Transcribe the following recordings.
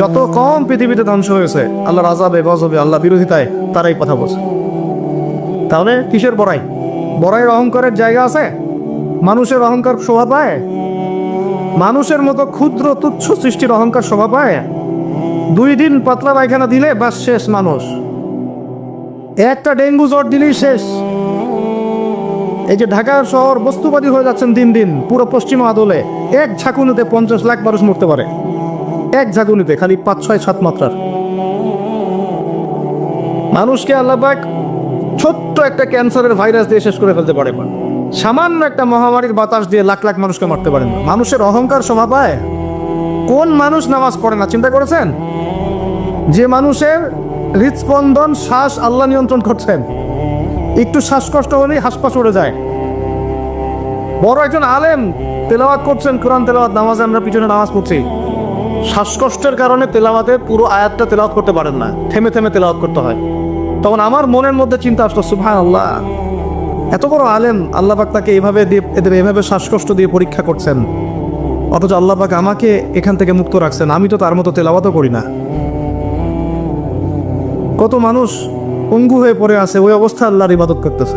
যত কম পৃথিবীতে ধ্বংস হয়েছে, আল্লাহর আজাবে গজবে, আল্লাহ বিরোধিতায়, তারাই কথা বলছে। তাহলে কিসের বড়াই? বড়াইয়ের অহংকারের জায়গা আছে? মানুষের অহংকার শোভা পায়? মানুষের মতো ক্ষুদ্র তুচ্ছ সৃষ্টির অহংকার শোভা পায়? দুই দিন পাতলা পায়খানা দিলে বাস শেষ মানুষ। একটা ডেঙ্গু জ্বর দিলেই শেষ। এই যে ঢাকা শহর বস্তুবাদী হয়ে যাচ্ছেন দিন দিন, পুরো পশ্চিম আদলে, এক ঝাঁকুনিতে পঞ্চাশ লাখ মানুষ মরতে পারে। এক ঝাঁকুনিতে খালি পাঁচ, ছয়, সাত মাত্রার। মানুষকে আল্লাহবাক ছোট্ট একটা ক্যান্সারের ভাইরাস দিয়ে শেষ করে ফেলতে পারে। সামান্য একটা মহামারীর বাতাস দিয়ে লাখ লাখ মানুষকে মারতে পারেন। মানুষের অহংকার শোভা পায়। কোন মানুষ নামাজ পড়ে না, চিন্তা করেছেন? যে মানুষের হৃদস্পন্দন, শ্বাস আল্লাহ নিয়ন্ত্রণ করছেন। একটু শ্বাসকষ্ট হলেই হাসপাস উড়ে যায়। বড় একজন আলেম তেলাওয়াত করছেন, কোরআন তেলাওয়াত, নামাজে আমরা পিছনে নামাজ পড়ছি। শ্বাসকষ্টের কারণে তেলাওয়াতে পুরো আয়াতটা তেলাওয়াত করতে পারেন না। থেমে থেমে তেলাওয়াত করতে হয়। তখন আমার মনের মধ্যে চিন্তা আসলো সুভান আল্লাহ এত বড় আলেম আল্লাহ পাক তাকে এভাবে দিয়ে এদের এভাবে শ্বাসকষ্ট দিয়ে পরীক্ষা করছেন। অথচ আল্লাহ পাক আমাকে এখান থেকে মুক্ত রাখছেন। আমি তো তার মতো তেলাওয়াতও করি না। কত মানুষ পঙ্গু হয়ে পড়ে আছে, ওই অবস্থা আল্লাহর ইবাদত করতেছে।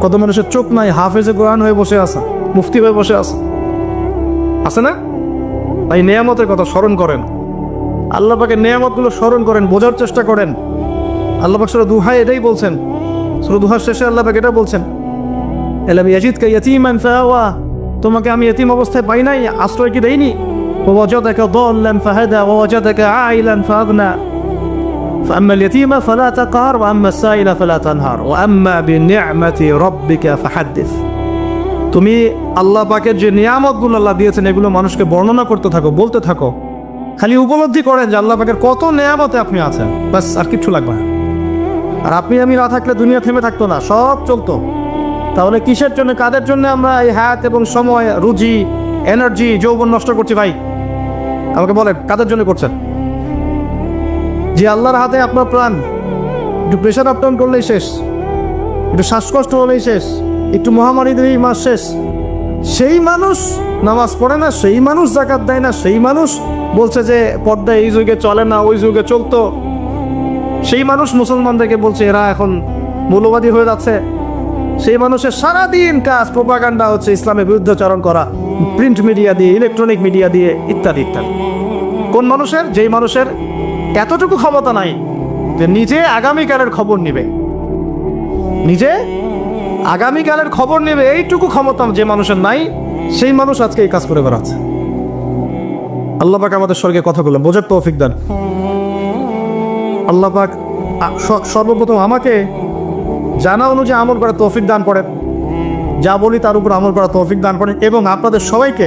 কত মানুষের চোখ নাই, হাফেজে কোরআন হয়ে বসে আসা মুফতি হয়ে বসে আসা আছে না? তাই নেয়ামতের কথা স্মরণ করেন আল্লাহ পাকে নেয়ামতগুলো স্মরণ করেন বোঝার চেষ্টা করেন আল্লাহ পাক সুরা দুহাই এটাই বলছেন সুরা দুহার শেষে আল্লাহ পাক এটা বলছেন এলাম ইয়াজিদ কা ইয়াতিমান ফাওয়া তোমাকে আমি এতিম অবস্থায় পাই নাই আশ্রয় কি দেইনি ওয়াজাদাকা দাল্লান ফাহাদা ওয়াজাদাকা আইলান ফাগনা فأما اليتيم فلا تقهر وأما السائل فلا تنهر وأما بنعمة ربك فحدث তুমি আল্লাহ পাকের যে নিয়ামতগুলো আল্লাহ দিয়েছেন, এগুলো মানুষকে বর্ণনা করতে থাকো, বলতে থাকো। খালি উপলব্ধি করেন যে আল্লাহ পাকের কত নেয়ামতে আপনি আছেন। বাস আর কিচ্ছু লাগবে না। আর আপনি আমি না থাকলে দুনিয়া থেমে থাকতো না, সব চলতো। তাহলে কিসের জন্য, কাদের জন্য আমরা এই হায়াত এবং সময়, রুজি, এনার্জি, যৌবন নষ্ট করছি ভাই? আমাকে বলেন, কাদের জন্য করছেন? যে আল্লাহর হাতে আপনার প্রাণ, একটু প্রেশার আপ ডাউন করলেই শেষ, একটু শ্বাসকষ্ট হলেই শেষ। একটু মহামারী দিলেই মাস শেষ। সেই মানুষ নামাজ পড়ে না, সেই মানুষ জাকাত দেয় না, সেই মানুষ বলছে যে পর্দা এই যুগে চলে না, ওই যুগে চলতো। সেই মানুষ মুসলমানদেরকে বলছে, এরা এখন মৌলবাদী হয়ে যাচ্ছে। সেই মানুষের সারাদিন কাজ, প্রোপাগান্ডা হচ্ছে ইসলামের বিরুদ্ধে বিরুদ্ধাচরণ করা, প্রিন্ট মিডিয়া দিয়ে, ইলেকট্রনিক মিডিয়া দিয়ে, ইত্যাদি ইত্যাদি। কোন মানুষের? যেই মানুষের এতটুকু ক্ষমতা নাই যে নিজে আগামীকালের খবর নেবে। নিজে আগামীকালের খবর নেবে, এইটুকু ক্ষমতা যে মানুষের নাই, সেই মানুষ আজকে এই কাজ করে বেড়াচ্ছে। আল্লাহ পাক আমাদের স্বর্গে কথাগুলো বোঝার তৌফিক দান। আল্লাহ পাক সর্বপ্রথম আমাকে জানা অনুযায়ী আমল করা তৌফিক দান করেন। যা বলি তার উপর আমল করা তৌফিক দান করেন এবং আপনাদের সবাইকে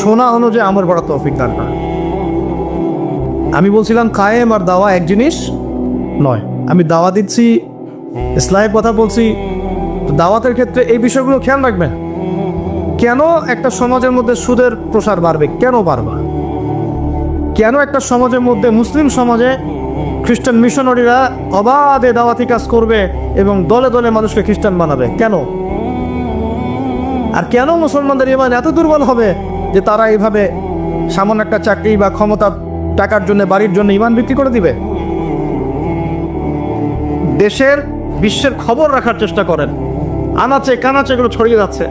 শোনা অনুযায়ী আমল করা তৌফিক দান করেন। আমি বলছিলাম, কায়েম আর দাওয়া এক জিনিস নয়। আমি দাওয়া দিচ্ছি ইসলামের কথা বলছি দাওয়াতের ক্ষেত্রে এই বিষয়গুলো খেয়াল রাখবেন কেন একটা সমাজের মধ্যে সুদের প্রসার বাড়বে? কেন বাড়বে? কেন একটা সমাজের মধ্যে মুসলিম সমাজে খ্রিস্টান মিশনারিরা অবাধে দাওয়াতি কাজ করবে এবং দলে দলে মানুষকে খ্রিস্টান বানাবে? কেন? আর কেন মুসলমানদের ইমান এত দুর্বল হবে যে তারা এইভাবে সামান্য একটা চাকরি বা ক্ষমতা টাকার জন্য, বাড়ির জন্য ইমান বিক্রি করে দিবে? দেশের বিশ্বের খবর রাখার চেষ্টা করেন। আনাচে, কানাচে এগুলো ছড়িয়ে যাচ্ছে।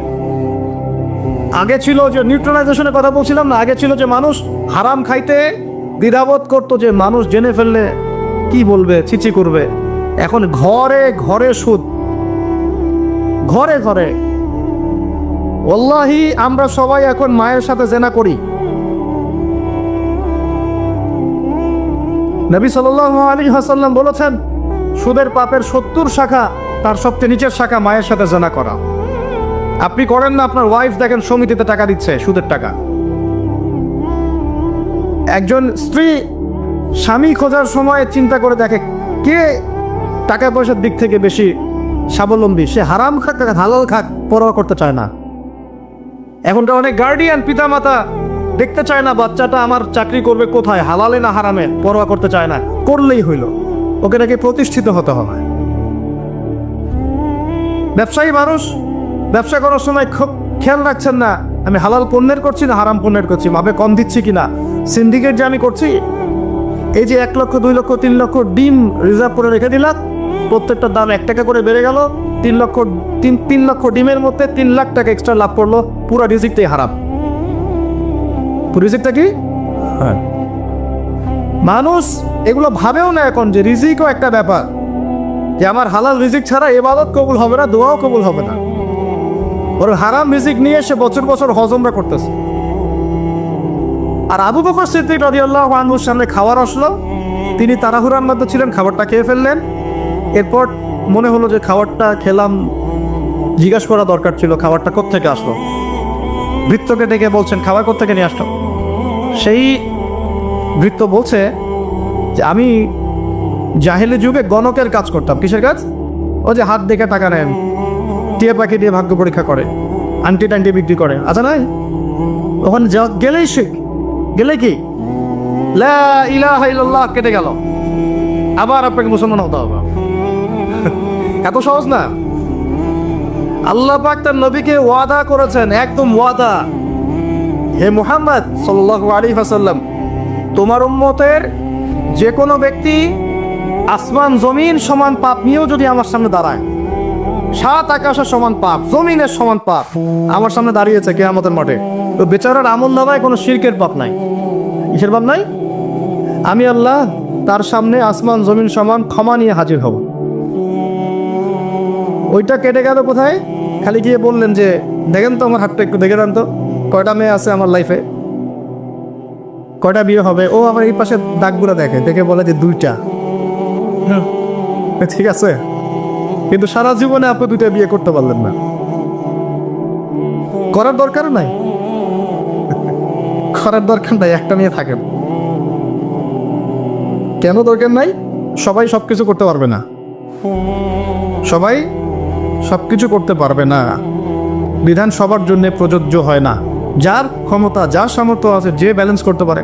আগে ছিল যে নিউট্রালাইজেশনের কথা বলছিলাম না, আগে ছিল যে মানুষ হারাম খাইতে দ্বিধাবোধ করতো যে মানুষ জেনে ফেললে কি বলবে চিচি করবে। এখন ঘরে ঘরে সুদ। ঘরে ঘরে। ওল্লাহি, আমরা সবাই এখন মায়ের সাথে জেনা করি। নবী সাল্লাহ আলী হাসাল্লাম বলেছেন, সুদের পাপের সত্তর শাখা তার সবচেয়ে নিচের শাখা মায়ের সাথে জেনা করা। আপনি করেন না, আপনার ওয়াইফ দেখেন সমিতিতে টাকা দিচ্ছে, সুদের টাকা। একজন স্ত্রী স্বামী খোঁজার সময় চিন্তা করে দেখে কে টাকা পয়সার দিক থেকে বেশি স্বাবলম্বী। সে হারাম খাক হালাল খাক, পরোয়া করতে চায় না। এখনকার অনেক গার্ডিয়ান পিতামাতা দেখতে চায় না, বাচ্চাটা আমার চাকরি করবে কোথায়, হালালে না হারামে, পরোয়া করতে চায় না, করলেই হইল। ওকে নাকি প্রতিষ্ঠিত হতে হবে। ব্যবসায়ী মানুষ ব্যবসা করার সময় খুব খেয়াল রাখছেন না আমি হালাল পণ্যের করছি না হারাম পণ্যের করছি মাপে কম দিচ্ছি কিনা? সিন্ডিকেট যে আমি করছি এই যে এক লক্ষ দুই লক্ষ তিন লক্ষ ডিম রিজার্ভ করে রেখে দিলাম প্রত্যেকটার দাম এক টাকা করে বেড়ে গেল তিন লক্ষ তিন তিন লক্ষ ডিমের মধ্যে তিন লাখ টাকা এক্সট্রা লাভ করল পুরো রিজিকটাই হারাম। রিজিকটা কি? হ্যাঁ। মানুষ এগুলো ভাবেও না এখন যে রিজিকও একটা ব্যাপার। যে আমার হালাল রিজিক ছাড়া এবাদত কবুল হবে না, দোয়াও কবুল হবে না। ওর হারাম রিজিক নিয়ে সে বছর বছর হজমরা করতেছে। আর আবু বকর সিদ্দিক রাদিয়াল্লাহু আনহুর সামনে খাবার আসলো। তিনি তাড়াহুড়ার মধ্যে ছিলেন, খাবারটা খেয়ে ফেললেন। এরপর মনে হলো যে খাবারটা খেলাম, জিজ্ঞাসা করা দরকার ছিল, খাবারটা কোত্থেকে আসলো? বৃত্তকে ডেকে বলছেন, খাবার কোত্থেকে নিয়ে আসলো? সেই বৃত্ত বলছে যে, আমি জাহেলি যুগে গণকের কাজ করতাম। কিসের কাজ? ও যে হাত দেখে টাকা নেন। টিয়া পাখি দিয়ে ভাগ্য পরীক্ষা করে। আন্টি টান্টি বিক্রি করে। আচ্ছা নাই? ওখানে গেলেই শিখ। গেলে কি? ইল্লাল্লাহ কেটে গেল। আবার আপনাকে মুসলমান হতে হবে। এত সহজ না? আল্লাহ পাক তার নবীকে ওয়াদা করেছেন, একদম ওয়াদা। হে মুহাম্মদ সাল্লাল্লাহু আলাইহি ওয়াসাল্লাম, তোমার উম্মতের যে কোনো ব্যক্তি আসমান, জমিন সমান পাপ নিয়েও যদি আমার সামনে দাঁড়ায়। সাত আকাশের সমান পাপ, জমিনের সমান পাপ। আমার সামনে দাঁড়িয়েছে কে আমাদের মাঠে। তো বেচারার আমল নামায় কোনো শিরকের পাপ নাই। কিসের পাপ নাই? আমি আল্লাহ তার সামনে আসমান, জমিন সমান ক্ষমা নিয়ে হাজির হব। ওইটা কেটে গেল কোথায়? খালি গিয়ে বললেন যে, দেখেন তো আমার হাতটা একটু দেখে দেন তো। কয়টা মেয়ে আছে আমার লাইফে কয়টা বিয়ে হবে? ও আমার এই পাশে দাগগুলো দেখে দেখে বলে যে দুইটা। ঠিক আছে। কিন্তু সারা জীবনে আপনি দুইটা বিয়ে করতে পারলেন না। করার দরকার নাই? করার দরকার নাই, একটা নিয়ে থাকেন। কেন দরকার নাই? সবাই সবকিছু করতে পারবে না। সবাই সবকিছু করতে পারবে না। বিধান সবার জন্য প্রযোজ্য হয় না। যার ক্ষমতা, যার সামর্থ্য আছে, যে ব্যালেন্স করতে পারে